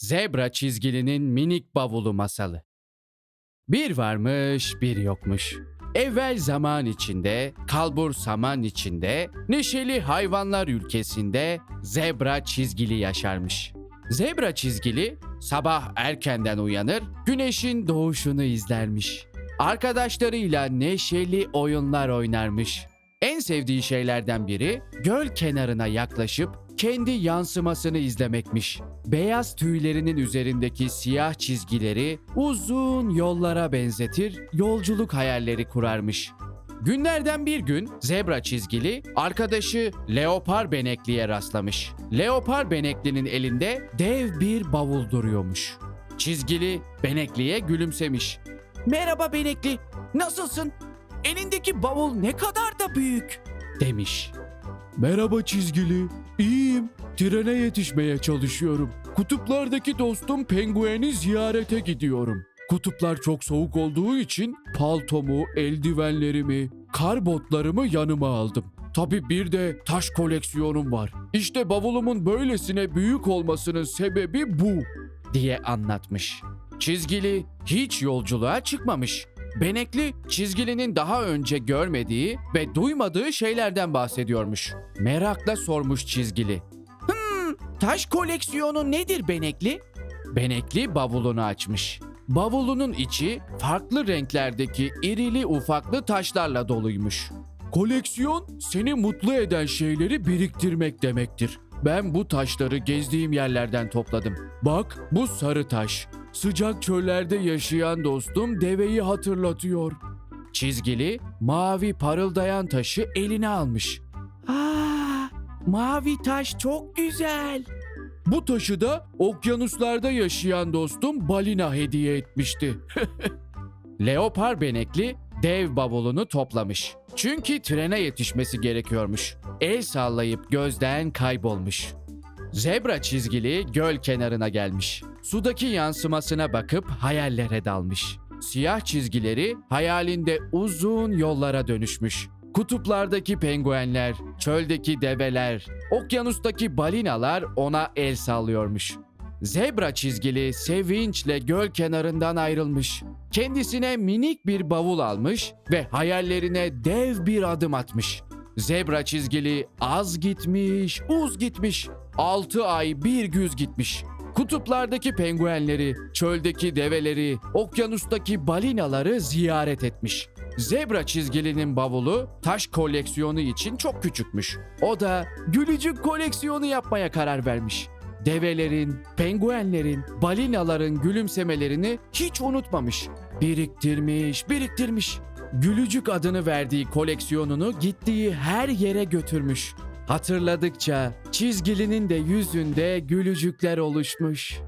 Zebra çizgilinin minik bavulu masalı. Bir varmış, bir yokmuş. Evvel zaman içinde, kalbur saman içinde, neşeli hayvanlar ülkesinde zebra çizgili yaşarmış. Zebra çizgili sabah erkenden uyanır, güneşin doğuşunu izlermiş. Arkadaşlarıyla neşeli oyunlar oynarmış. En sevdiği şeylerden biri göl kenarına yaklaşıp kendi yansımasını izlemekmiş. Beyaz tüylerinin üzerindeki siyah çizgileri uzun yollara benzetir, yolculuk hayalleri kurarmış. Günlerden bir gün zebra çizgili arkadaşı leopar benekliye rastlamış. Leopar beneklinin elinde dev bir bavul duruyormuş. Çizgili benekliye gülümsemiş. Merhaba benekli, nasılsın? Elindeki bavul ne kadar da büyük demiş. Merhaba çizgili, iyiyim. Trene yetişmeye çalışıyorum. Kutuplardaki dostum pengueni ziyarete gidiyorum. Kutuplar çok soğuk olduğu için paltomu, eldivenlerimi, kar botlarımı yanıma aldım. Tabi bir de taş koleksiyonum var. İşte bavulumun böylesine büyük olmasının sebebi bu diye anlatmış. Çizgili hiç yolculuğa çıkmamış. Benekli çizgilinin daha önce görmediği ve duymadığı şeylerden bahsediyormuş. Merakla sormuş çizgili. Hmm, taş koleksiyonu nedir Benekli? Benekli bavulunu açmış. Bavulunun içi farklı renklerdeki irili ufaklı taşlarla doluymuş. Koleksiyon seni mutlu eden şeyleri biriktirmek demektir. Ben bu taşları gezdiğim yerlerden topladım. Bak bu sarı taş. Sıcak çöllerde yaşayan dostum deveyi hatırlatıyor. Çizgili mavi parıldayan taşı eline almış. Aa, mavi taş çok güzel. Bu taşı da okyanuslarda yaşayan dostum balina hediye etmişti. Leopar benekli dev bavulunu toplamış. Çünkü trene yetişmesi gerekiyormuş. El sallayıp gözden kaybolmuş. Zebra çizgili göl kenarına gelmiş. Sudaki yansımasına bakıp hayallere dalmış. Siyah çizgileri hayalinde uzun yollara dönüşmüş. Kutuplardaki penguenler, çöldeki develer, okyanustaki balinalar ona el sallıyormuş. Zebra çizgili sevinçle göl kenarından ayrılmış. Kendisine minik bir bavul almış ve hayallerine dev bir adım atmış. Zebra çizgili az gitmiş, uz gitmiş. 6 ay bir güz gitmiş. Kutuplardaki penguenleri, çöldeki develeri, okyanustaki balinaları ziyaret etmiş. Zebra çizgilinin bavulu taş koleksiyonu için çok küçükmüş. O da gülücük koleksiyonu yapmaya karar vermiş. Develerin, penguenlerin, balinaların gülümsemelerini hiç unutmamış. Biriktirmiş, biriktirmiş. Gülücük adını verdiği koleksiyonunu gittiği her yere götürmüş. Hatırladıkça çizgilinin de yüzünde gülücükler oluşmuş.